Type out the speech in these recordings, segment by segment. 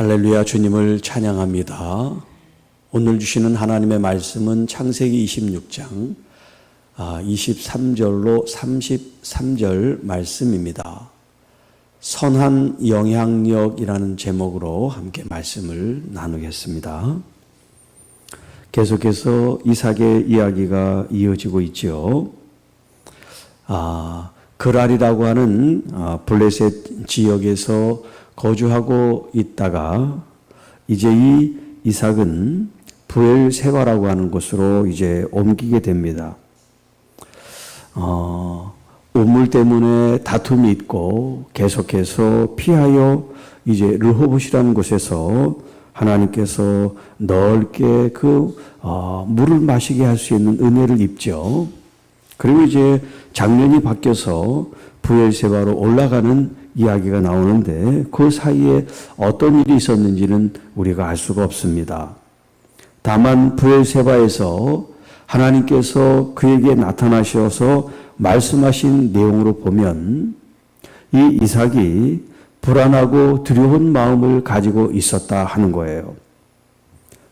할렐루야 주님을 찬양합니다. 오늘 주시는 하나님의 말씀은 창세기 26장 23절로 33절 말씀입니다. 선한 영향력이라는 제목으로 함께 말씀을 나누겠습니다. 계속해서 이삭의 이야기가 이어지고 있죠. 아, 그랄이라고 하는 아, 블레셋 지역에서 거주하고 있다가 이제 이 이삭은 부엘세바라고 하는 곳으로 이제 옮기게 됩니다. 어, 우물 때문에 다툼이 있고 계속해서 피하여 이제 르호봇이라는 곳에서 하나님께서 넓게 그 어, 물을 마시게 할 수 있는 은혜를 입죠. 그리고 이제 장면이 바뀌어서 부엘세바로 올라가는 이야기가 나오는데 그 사이에 어떤 일이 있었는지는 우리가 알 수가 없습니다. 다만 부엘세바에서 하나님께서 그에게 나타나셔서 말씀하신 내용으로 보면 이 이삭이 불안하고 두려운 마음을 가지고 있었다 하는 거예요.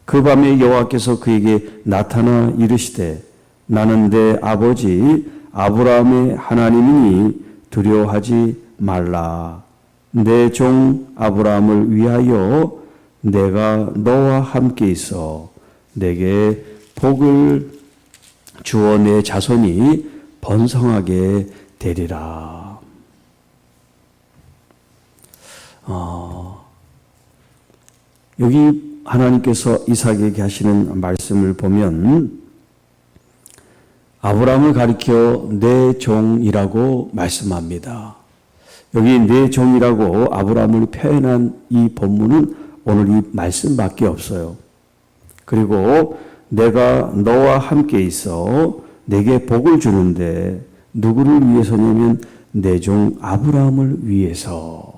그 밤에 여호와께서 그에게 나타나 이르시되 나는 내 아버지 아브라함의 하나님이니 두려워하지 말라. 내 종 아브라함을 위하여 내가 너와 함께 있어 내게 복을 주어 내 자손이 번성하게 되리라. 어, 여기 하나님께서 이삭에게 하시는 말씀을 보면 아브라함을 가리켜 내 종이라고 말씀합니다. 여기 내 종이라고 아브라함을 표현한 이 본문은 오늘 이 말씀밖에 없어요. 그리고 내가 너와 함께 있어 내게 복을 주는데 누구를 위해서냐면 내 종 아브라함을 위해서.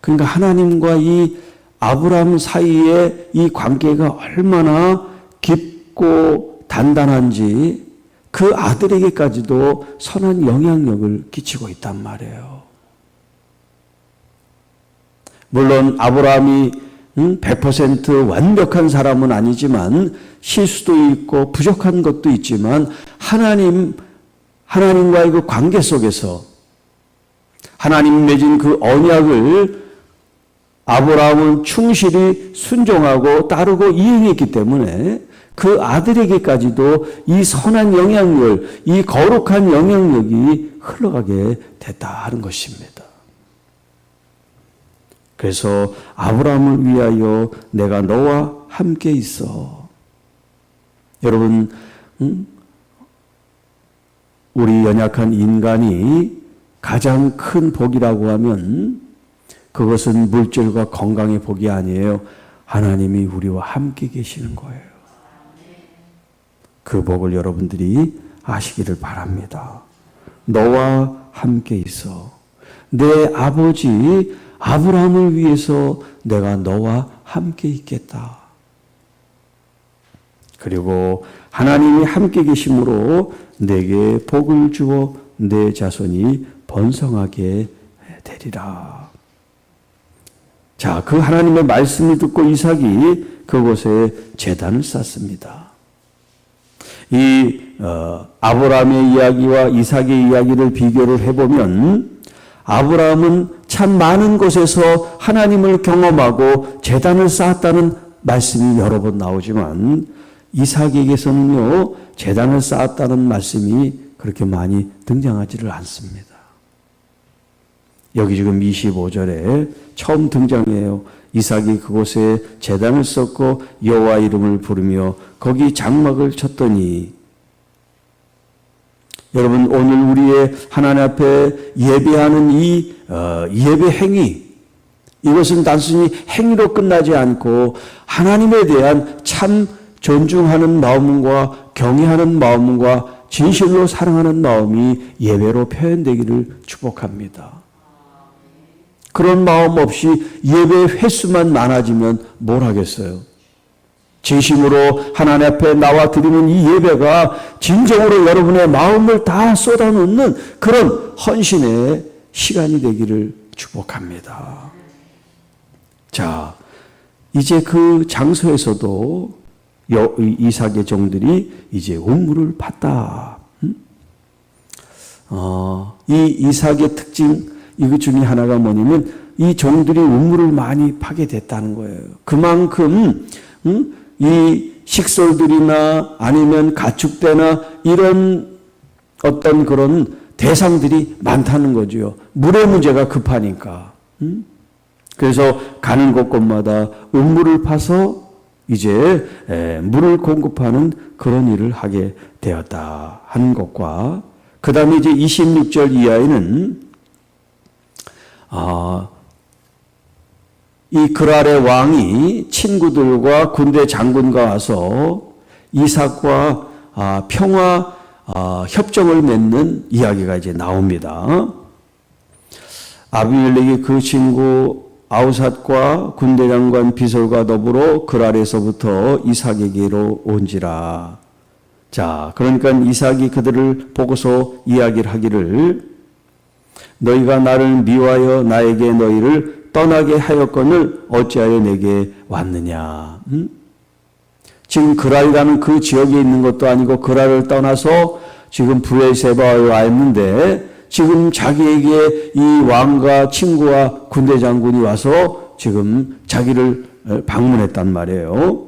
그러니까 하나님과 이 아브라함 사이의 이 관계가 얼마나 깊고 단단한지 그 아들에게까지도 선한 영향력을 끼치고 있단 말이에요. 물론 아브라함이 100% 완벽한 사람은 아니지만 실수도 있고 부족한 것도 있지만 하나님 하나님과의 그 관계 속에서 하나님 맺은 그 언약을 아브라함은 충실히 순종하고 따르고 이행했기 때문에 그 아들에게까지도 이 선한 영향력, 이 거룩한 영향력이 흘러가게 됐다 하는 것입니다. 그래서 아브라함을 위하여 내가 너와 함께 있어. 여러분, 우리 연약한 인간이 가장 큰 복이라고 하면 그것은 물질과 건강의 복이 아니에요. 하나님이 우리와 함께 계시는 거예요. 그 복을 여러분들이 아시기를 바랍니다. 너와 함께 있어. 내 아버지 아브라함을 위해서 내가 너와 함께 있겠다. 그리고 하나님이 함께 계심으로 내게 복을 주어 내 자손이 번성하게 되리라. 자, 그 하나님의 말씀을 듣고 이삭이 그곳에 재단을 쌓습니다. 이 어, 아브라함의 이야기와 이삭의 이야기를 비교를 해보면 아브라함은 참 많은 곳에서 하나님을 경험하고 재단을 쌓았다는 말씀이 여러 번 나오지만 이삭에게서는요 재단을 쌓았다는 말씀이 그렇게 많이 등장하지를 않습니다. 여기 지금 25절에 처음 등장해요. 이삭이 그곳에 재단을 쌓고 여호와 이름을 부르며 거기 장막을 쳤더니 여러분 오늘 우리의 하나님 앞에 예배하는 이 어, 예배 행위 이것은 단순히 행위로 끝나지 않고 하나님에 대한 참 존중하는 마음과 경외하는 마음과 진실로 사랑하는 마음이 예배로 표현되기를 축복합니다. 그런 마음 없이 예배 횟수만 많아지면 뭘 하겠어요? 진심으로 하나님 앞에 나와 드리는 이 예배가 진정으로 여러분의 마음을 다 쏟아놓는 그런 헌신의 시간이 되기를 축복합니다. 자, 이제 그 장소에서도 이삭의 종들이 이제 우물을 팠다. 음? 어, 이 이삭의 특징 이것 중에 하나가 뭐냐면 이 종들이 우물을 많이 파게 됐다는 거예요. 그만큼 음? 이 식솔들이나 아니면 가축대나 이런 어떤 그런 대상들이 많다는 거죠. 물의 문제가 급하니까. 음? 그래서 가는 곳곳마다 우물을 파서 이제 에, 물을 공급하는 그런 일을 하게 되었다 하는 것과 그 다음에 이제 26절 이하에는 아, 이 그랄의 왕이 친구들과 군대 장군과 와서 이삭과 아, 평화 아, 협정을 맺는 이야기가 이제 나옵니다. 아비멜렉이 그 친구 아우삿과 군대 장관 비솔과 더불어 그랄에서부터 이삭에게로 온지라. 자, 그러니까 이삭이 그들을 보고서 이야기를 하기를 너희가 나를 미워하여 나에게 너희를 떠나게 하였거늘 어찌하여 내게 왔느냐. 음? 지금 그랄이라는 그 지역에 있는 것도 아니고 그랄을 떠나서 지금 브레세바에 와 있는데 지금 자기에게 이 왕과 친구와 군대 장군이 와서 지금 자기를 방문했단 말이에요.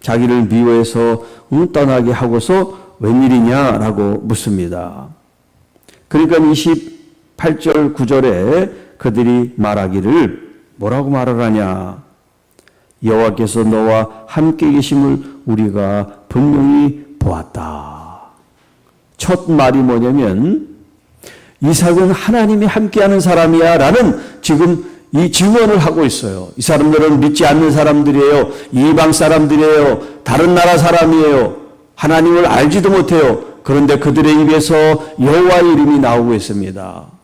자기를 미워해서 응, 떠나게 하고서 웬일이냐라고 묻습니다. 그러니까 28절 9절에 그들이 말하기를 뭐라고 말을 하냐? 여호와께서 너와 함께 계심을 우리가 분명히 보았다. 첫 말이 뭐냐면 이삭은 하나님이 함께하는 사람이야 라는 지금 이 증언을 하고 있어요. 이 사람들은 믿지 않는 사람들이에요. 이방 사람들이에요. 다른 나라 사람이에요. 하나님을 알지도 못해요. 그런데 그들의 입에서 여호와의 이름이 나오고 있습니다.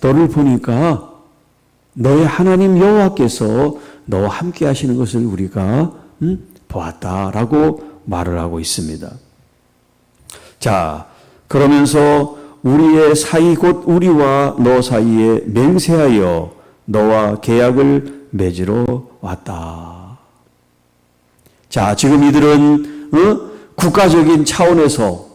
너를 보니까 너의 하나님 여호와께서 너와 함께 하시는 것을 우리가 음, 보았다라고 말을 하고 있습니다. 자, 그러면서 우리의 사이 곧 우리와 너 사이에 맹세하여 너와 계약을 맺으러 왔다. 자, 지금 이들은 어? 국가적인 차원에서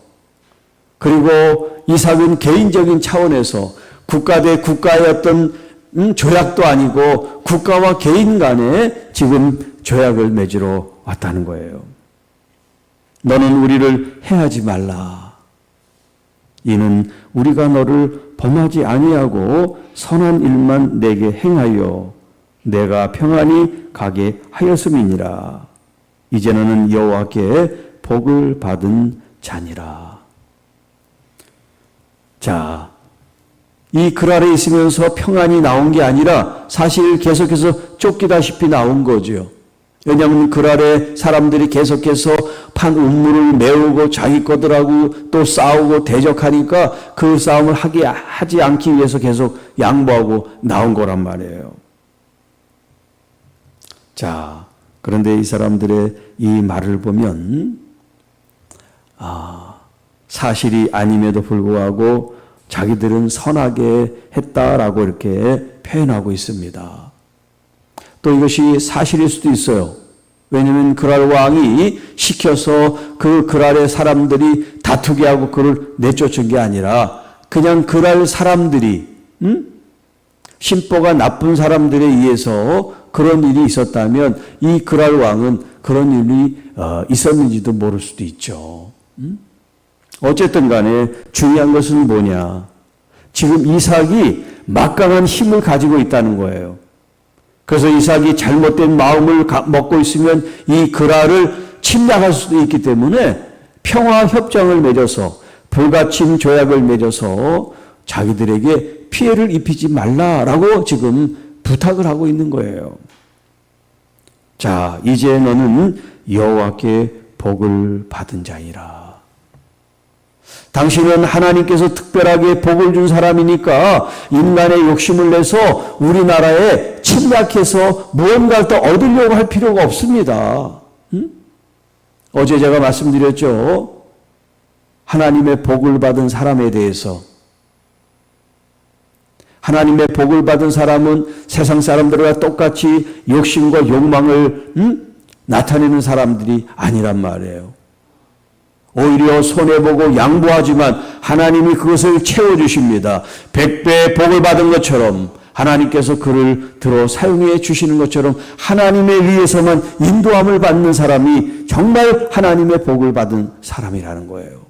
그리고 이삭은 개인적인 차원에서 국가 대 국가의 어떤 음, 조약도 아니고 국가와 개인 간에 지금 조약을 맺으러 왔다는 거예요. 너는 우리를 해하지 말라. 이는 우리가 너를 범하지 아니하고 선한 일만 내게 행하여 내가 평안히 가게 하였음이니라. 이제 너는 여호와께 복을 받은 자니라. 자, 이 그랄에 있으면서 평안이 나온 게 아니라 사실 계속해서 쫓기다시피 나온 거죠. 왜냐하면 그랄에 사람들이 계속해서 판 음물을 메우고 자기 거들하고 또 싸우고 대적하니까 그 싸움을 하게 하지 않기 위해서 계속 양보하고 나온 거란 말이에요. 자, 그런데 이 사람들의 이 말을 보면 아, 사실이 아님에도 불구하고 자기들은 선하게 했다라고 이렇게 표현하고 있습니다. 또 이것이 사실일 수도 있어요. 왜냐하면 그랄 왕이 시켜서 그 그랄의 사람들이 다투게 하고 그를 내쫓은 게 아니라 그냥 그랄 사람들이 음? 심보가 나쁜 사람들에 의해서 그런 일이 있었다면 이 그랄 왕은 그런 일이 어, 있었는지도 모를 수도 있죠. 음? 어쨌든 간에 중요한 것은 뭐냐? 지금 이삭이 막강한 힘을 가지고 있다는 거예요. 그래서 이삭이 잘못된 마음을 먹고 있으면 이 그라를 침략할 수도 있기 때문에 평화 협정을 맺어서 불가침 조약을 맺어서 자기들에게 피해를 입히지 말라라고 지금 부탁을 하고 있는 거예요. 자, 이제 너는 여호와께 복을 받은 자이라. 당신은 하나님께서 특별하게 복을 준 사람이니까 인간의 욕심을 내서 우리나라에 침략해서 무언가를 더 얻으려고 할 필요가 없습니다. 응? 어제 제가 말씀드렸죠. 하나님의 복을 받은 사람에 대해서 하나님의 복을 받은 사람은 세상 사람들과 똑같이 욕심과 욕망을 음? 나타내는 사람들이 아니란 말이에요. 오히려 손해보고 양보하지만 하나님이 그것을 채워주십니다. 백배 복을 받은 것처럼 하나님께서 그를 들어 사용해 주시는 것처럼 하나님에 의해서만 인도함을 받는 사람이 정말 하나님의 복을 받은 사람이라는 거예요.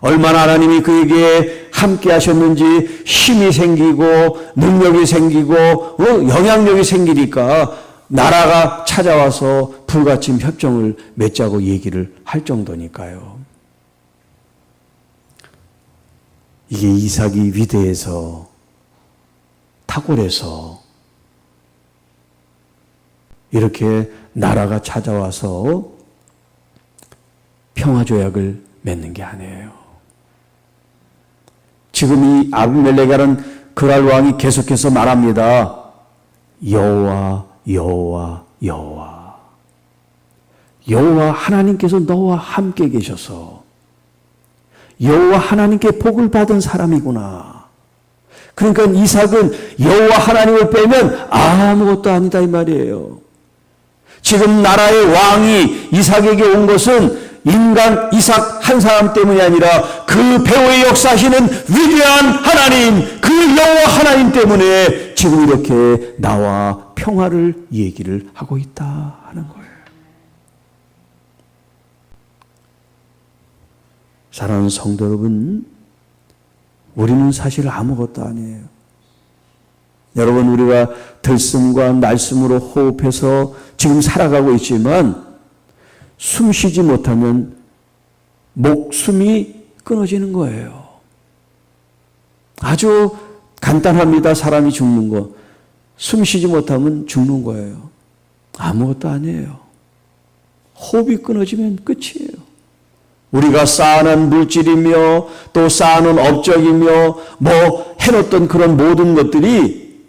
얼마나 하나님이 그에게 함께 하셨는지 힘이 생기고 능력이 생기고 어, 영향력이 생기니까 나라가 찾아와서 불가침 협정을 맺자고 얘기를 할 정도니까요. 이게 이삭이 위대해서 탁월해서 이렇게 나라가 찾아와서 평화조약을 맺는 게 아니에요. 지금 이 아비멜렉이라는 그랄 왕이 계속해서 말합니다. 여호와 여호와 여호와 여호와 하나님께서 너와 함께 계셔서 여호와 하나님께 복을 받은 사람이구나. 그러니까 이삭은 여호와 하나님을 빼면 아무것도 아니다 이 말이에요. 지금 나라의 왕이 이삭에게 온 것은 인간 이삭 한 사람 때문이 아니라 그 배후에 역사하시는 위대한 하나님, 그 여호와 하나님 때문에 지금 이렇게 나와 평화를 얘기를 하고 있다 하는 거예요. 사랑하는 성도 여러분, 우리는 사실 아무것도 아니에요. 여러분, 우리가 들숨과 날숨으로 호흡해서 지금 살아가고 있지만 숨 쉬지 못하면 목숨이 끊어지는 거예요. 아주 간단합니다. 사람이 죽는 거. 숨 쉬지 못하면 죽는 거예요. 아무것도 아니에요. 호흡이 끊어지면 끝이에요. 우리가 쌓아놓은 물질이며 또 쌓아놓은 업적이며 뭐 해놓던 그런 모든 것들이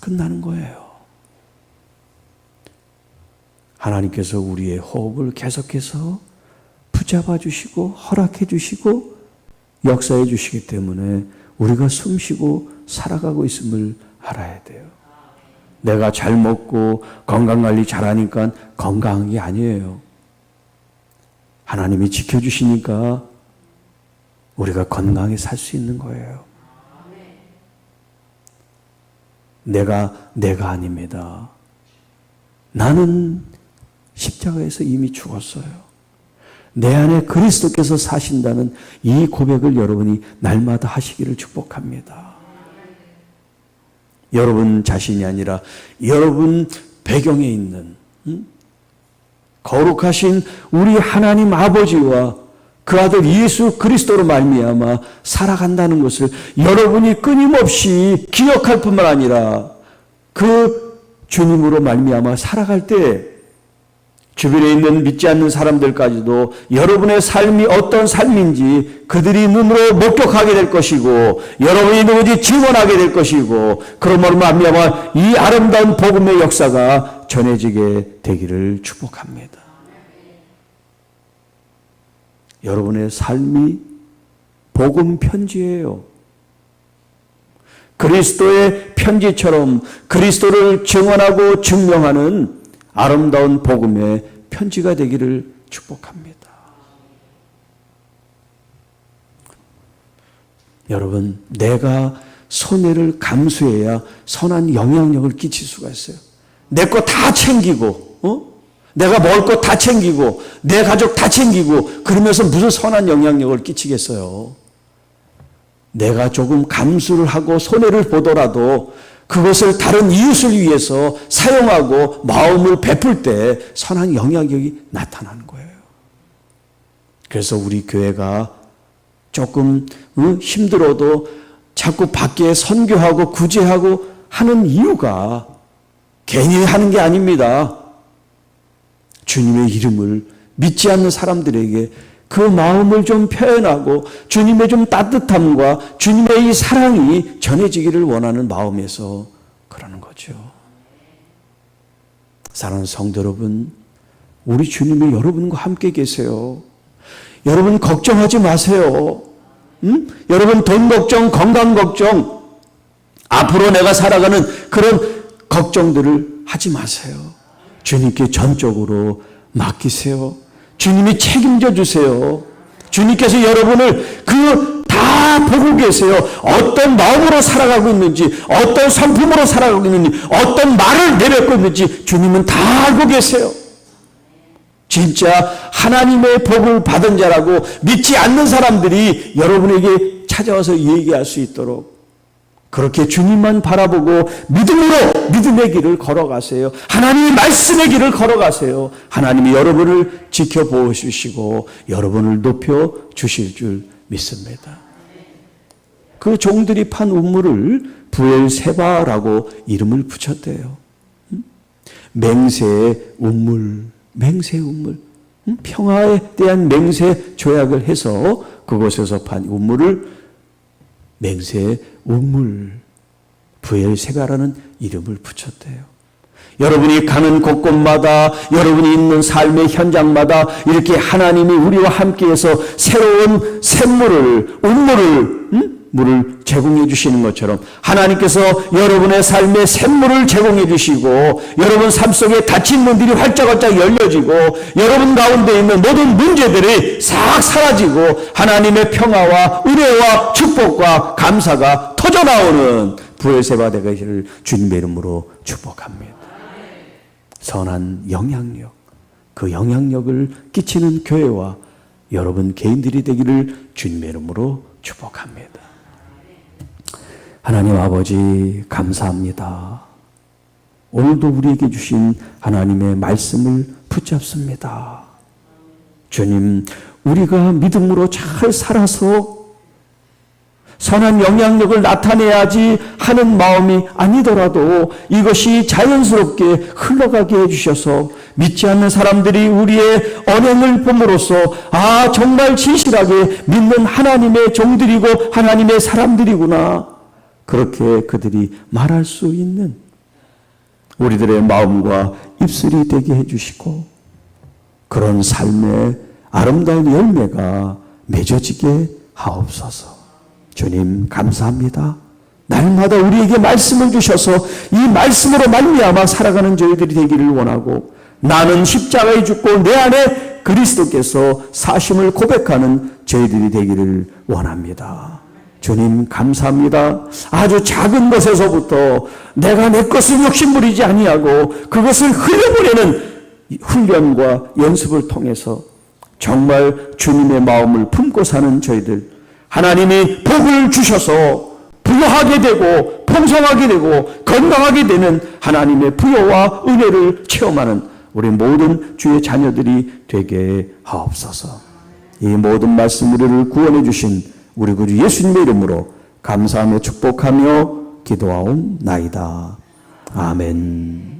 끝나는 거예요. 하나님께서 우리의 호흡을 계속해서 붙잡아 주시고 허락해 주시고 역사해 주시기 때문에 우리가 숨 쉬고 살아가고 있음을 알아야 돼요. 내가 잘 먹고 건강 관리 잘하니까 건강한 게 아니에요. 하나님이 지켜주시니까 우리가 건강히 살 수 있는 거예요. 내가 내가 아닙니다. 나는 십자가에서 이미 죽었어요. 내 안에 그리스도께서 사신다는 이 고백을 여러분이 날마다 하시기를 축복합니다. 여러분 자신이 아니라 여러분 배경에 있는 음? 거룩하신 우리 하나님 아버지와 그 아들 예수 그리스도로 말미암아 살아간다는 것을 여러분이 끊임없이 기억할 뿐만 아니라 그 주님으로 말미암아 살아갈 때 주변에 있는 믿지 않는 사람들까지도 여러분의 삶이 어떤 삶인지 그들이 눈으로 목격하게 될 것이고 여러분이 누구지 증언하게 될 것이고 그러므로 말미암아 이 아름다운 복음의 역사가 전해지게 되기를 축복합니다. 여러분의 삶이 복음 편지예요. 그리스도의 편지처럼 그리스도를 증언하고 증명하는 아름다운 복음의 편지가 되기를 축복합니다. 여러분, 내가 손해를 감수해야 선한 영향력을 끼칠 수가 있어요. 내 거 다 챙기고, 어? 내가 먹을 거 다 챙기고, 내 가족 다 챙기고, 그러면서 무슨 선한 영향력을 끼치겠어요? 내가 조금 감수를 하고 손해를 보더라도 그것을 다른 이웃을 위해서 사용하고 마음을 베풀 때 선한 영향력이 나타나는 거예요. 그래서 우리 교회가 조금 힘들어도 자꾸 밖에 선교하고 구제하고 하는 이유가 괜히 하는 게 아닙니다. 주님의 이름을 믿지 않는 사람들에게 그 마음을 좀 표현하고 주님의 좀 따뜻함과 주님의 이 사랑이 전해지기를 원하는 마음에서 그러는 거죠. 사랑하는 성도 여러분, 우리 주님이 여러분과 함께 계세요. 여러분 걱정하지 마세요. 음? 여러분 돈 걱정, 건강 걱정, 앞으로 내가 살아가는 그런 걱정들을 하지 마세요. 주님께 전적으로 맡기세요. 주님이 책임져 주세요. 주님께서 여러분을 그 다 보고 계세요. 어떤 마음으로 살아가고 있는지, 어떤 성품으로 살아가고 있는지, 어떤 말을 내뱉고 있는지 주님은 다 알고 계세요. 진짜 하나님의 복을 받은 자라고 믿지 않는 사람들이 여러분에게 찾아와서 얘기할 수 있도록 그렇게 주님만 바라보고 믿음으로 믿음의 길을 걸어가세요. 하나님의 말씀의 길을 걸어가세요. 하나님이 여러분을 지켜보시고 여러분을 높여 주실 줄 믿습니다. 그 종들이 판 우물을 부엘세바라고 이름을 붙였대요. 음? 맹세의 우물, 맹세의 우물. 음? 평화에 대한 맹세 조약을 해서 그곳에서 판 우물을 맹세의 우물, 부엘세바라는 이름을 붙였대요. 여러분이 가는 곳곳마다 여러분이 있는 삶의 현장마다 이렇게 하나님이 우리와 함께해서 새로운 샘물을 운물을 음? 물을 제공해 주시는 것처럼 하나님께서 여러분의 삶에 샘물을 제공해 주시고 여러분 삶 속에 닫힌 문들이 활짝활짝 열려지고 여러분 가운데 있는 모든 문제들이 싹 사라지고 하나님의 평화와 은혜와 축복과 감사가 터져 나오는 부엘세바 되기를 주님의 이름으로 축복합니다. 선한 영향력, 그 영향력을 끼치는 교회와 여러분 개인들이 되기를 주님의 이름으로 축복합니다. 하나님 아버지 감사합니다. 오늘도 우리에게 주신 하나님의 말씀을 붙잡습니다. 주님, 우리가 믿음으로 잘 살아서 선한 영향력을 나타내야지 하는 마음이 아니더라도 이것이 자연스럽게 흘러가게 해주셔서 믿지 않는 사람들이 우리의 언행을 봄으로써 아, 정말 진실하게 믿는 하나님의 종들이고 하나님의 사람들이구나. 그렇게 그들이 말할 수 있는 우리들의 마음과 입술이 되게 해주시고 그런 삶의 아름다운 열매가 맺어지게 하옵소서. 주님 감사합니다. 날마다 우리에게 말씀을 주셔서 이 말씀으로 말미암아 살아가는 저희들이 되기를 원하고 나는 십자가에 죽고 내 안에 그리스도께서 사심을 고백하는 저희들이 되기를 원합니다. 주님 감사합니다. 아주 작은 것에서부터 내가 내 것을 욕심부리지 아니하고 그것을 흘려보내는 훈련과 연습을 통해서 정말 주님의 마음을 품고 사는 저희들 하나님이 복을 주셔서 부유하게 되고 풍성하게 되고 건강하게 되는 하나님의 부여와 은혜를 체험하는 우리 모든 주의 자녀들이 되게 하옵소서. 이 모든 말씀 우리를 구원해 주신 우리 구주 예수님의 이름으로 감사하며 축복하며 기도하옵나이다. 아멘.